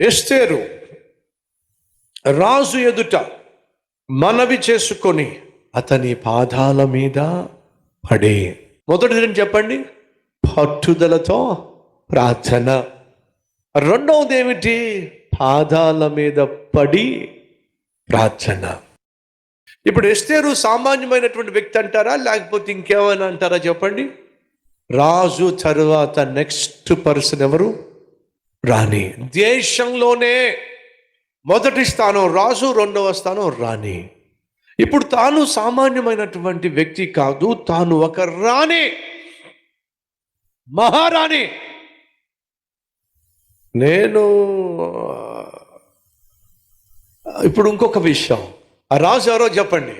ఎస్తేరు రాజు ఎదుట మనవి చేసుకొని అతని పాదాల మీద పడే. మొదటిది చెప్పండి. పట్టుదలతో ప్రార్థన. రెండవది ఏమిటి? పాదాల మీద పడి ప్రార్థన. ఇప్పుడు ఎస్తేరు సామాన్యమైనటువంటి వ్యక్తి అంటారా? లేకపోతే ఇంకేమైనా అంటారా చెప్పండి? రాజు తరువాత నెక్స్ట్ పర్సన్ ఎవరు? రాణి దేశంలోనే మొదటి స్థానం రాజు రెండవ స్థానం రాణి. ఇప్పుడు తాను సామాన్యమైనటువంటి వ్యక్తి కాదు తాను ఒక రాణి. మహారాణి. నేను ఇప్పుడు ఇంకొక విషయం. ఆ రాజు ఎవరో చెప్పండి.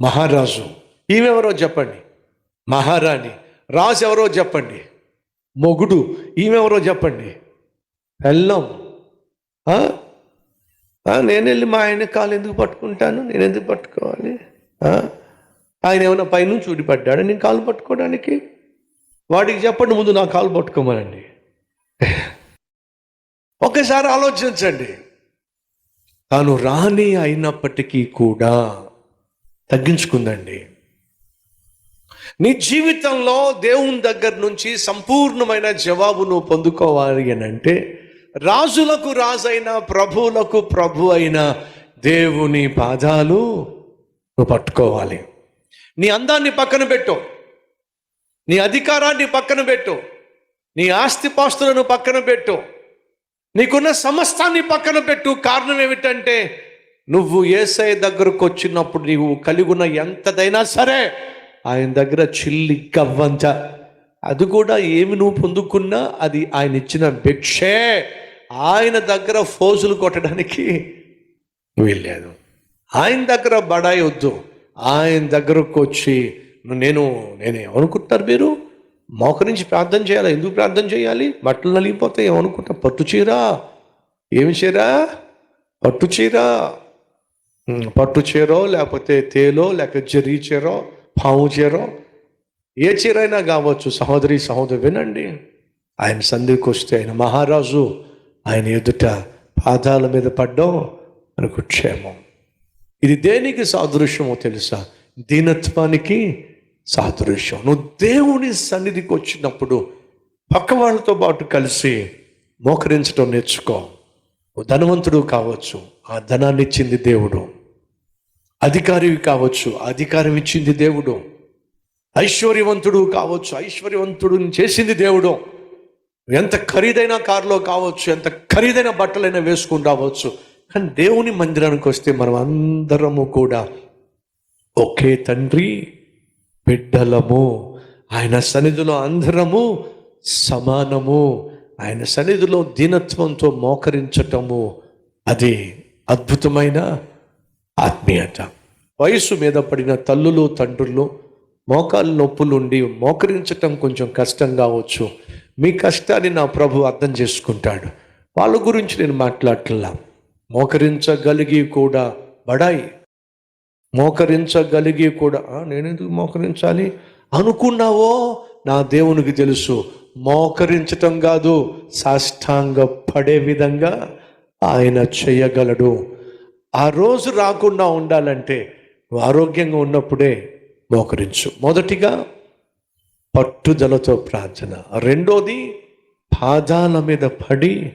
మహారాజు. ఈమెవరో చెప్పండి. మహారాణి. రాజు ఎవరో చెప్పండి. మొగుడు. ఈమెవరో చెప్పండి. వెళ్ళాం నేను వెళ్ళి మా ఆయన కాలు ఎందుకు పట్టుకుంటాను? నేను ఎందుకు పట్టుకోవాలి? ఆయన ఏమైనా పైనుంచి ఊడిపడ్డాడు? నేను కాలు పట్టుకోవడానికి? వాడికి చెప్పండి ముందు నా కాలు పట్టుకోమనండి. ఒకసారి ఆలోచించండి. తాను రాణి అయినప్పటికీ కూడా తగ్గించుకుందండి. నీ జీవితంలో దేవుని దగ్గర నుంచి సంపూర్ణమైన జవాబు నువ్వు పొందుకోవాలి అని అంటే రాజులకు రాజైన ప్రభువులకు ప్రభు అయిన దేవుని పాదాలు నువ్వు పట్టుకోవాలి. నీ అందాన్ని పక్కన పెట్టు. నీ అధికారాన్ని పక్కన పెట్టు. నీ ఆస్తిపాస్తులను పక్కన పెట్టు. నీకున్న సమస్తాన్ని పక్కన పెట్టు. కారణం ఏమిటంటే నువ్వు ఏసఐ దగ్గరకు వచ్చినప్పుడు నీవు కలిగి ఉన్న ఎంతదైనా సరే ఆయన దగ్గర చిల్లి కవ్వంత అది కూడా ఏమి నువ్వు పొందుకున్నా అది ఆయన ఇచ్చిన భిక్షే. ఆయన దగ్గర ఫోజులు కొట్టడానికి వీల్లేదు. ఆయన దగ్గర బడాయి వద్దు. ఆయన దగ్గరకు వచ్చి నేను నేను ఏమనుకుంటారు మీరు? మోకరించి ప్రార్థన చేయాలి? ఎందుకు ప్రార్థన చేయాలి? బట్టలు నలిగిపోతే ఏమనుకుంటా పట్టు చీర? ఏమి చీర? పట్టు చీర? పట్టు చీరో లేకపోతే తేలో లేక జరీ చీరో? పాము చీరో ఏ చీర అయినా కావచ్చు సహోదరి సహోదరు వినండి. ఆయన సంధికి వస్తే ఆయన మహారాజు ఆయన ఎదుట పాదాల మీద పడ్డం మనకు క్షేమం. ఇది దేనికి సాదృశ్యమో తెలుసా? దీనత్వానికి సాదృశ్యం. నువ్వు దేవుని సన్నిధికి వచ్చినప్పుడు పక్క వాళ్ళతో పాటు కలిసి మోకరించడం నేర్చుకో. ధనవంతుడు కావచ్చు. ఆ ధనాన్ని ఇచ్చింది దేవుడు. అధికారివి కావచ్చు అధికారం ఇచ్చింది దేవుడు. ఐశ్వర్యవంతుడు కావచ్చు ఐశ్వర్యవంతుడు చేసింది దేవుడు. ఎంత ఖరీదైన కారులో కావచ్చు ఎంత ఖరీదైన బట్టలైనా వేసుకుని రావచ్చు. కానీ దేవుని మందిరానికి వస్తే మనం అందరము కూడా ఒకే తండ్రి బిడ్డలము. ఆయన సన్నిధిలో అందరము సమానము. ఆయన సన్నిధిలో దీనత్వంతో మోకరించటము. అది అద్భుతమైన ఆత్మీయత. వయసు మీద పడిన తల్లులు తండ్రులు మోకాలు నొప్పులుండి మోకరించటం కొంచెం కష్టం కావచ్చు. మీ కష్టాన్ని నా ప్రభు అర్థం చేసుకుంటాడు. వాళ్ళ గురించి నేను మాట్లాడటంలా. మోకరించగలిగి కూడా బడాయి. మోకరించగలిగి కూడా నేనెందుకు మోకరించాలి? అనుకున్నావో? నా దేవునికి తెలుసు. మోకరించటం కాదు సాష్టాంగ పడే విధంగా ఆయన చేయగలడు. ఆ రోజు రాకుండా ఉండాలంటే నువ్వు ఆరోగ్యంగా ఉన్నప్పుడే మోకరించు. మొదటిగా పట్టుదలతో ప్రార్థన. రెండోది పాదాల మీద పడి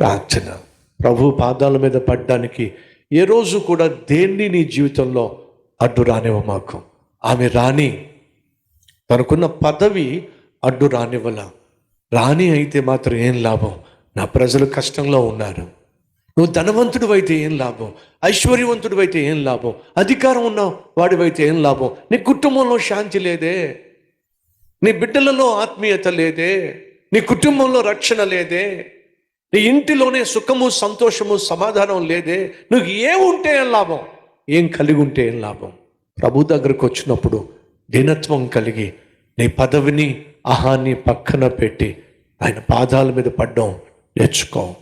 ప్రార్థన. ప్రభు పాదాల మీద పడ్డానికి ఏ రోజు కూడా దేన్ని నీ జీవితంలో అడ్డు రానివ్వ మాకు. ఆమె రాణి. తనకున్న పదవి అడ్డు రానివ్వల. రాణి అయితే మాత్రం ఏం లాభం? నా ప్రజలు కష్టంలో ఉన్నారు. నువ్వు ధనవంతుడు అయితే ఏం లాభం? ఐశ్వర్యవంతుడు అయితే ఏం లాభం? అధికారం ఉన్న వాడివైతే ఏం లాభం? నీ కుటుంబంలో శాంతి లేదే. నీ బిడ్డలలో ఆత్మీయత లేదే. నీ కుటుంబంలో రక్షణ లేదే. నీ ఇంటిలోనే సుఖము సంతోషము సమాధానం లేదే. నువ్వు ఏముంటే ఏం లాభం? ఏం కలిగి ఉంటే ఏం లాభం? ప్రభు దగ్గరకు వచ్చినప్పుడు దీనత్వం కలిగి నీ పదవిని అహాన్ని పక్కన పెట్టి ఆయన పాదాల మీద పడ్డం నేర్చుకో.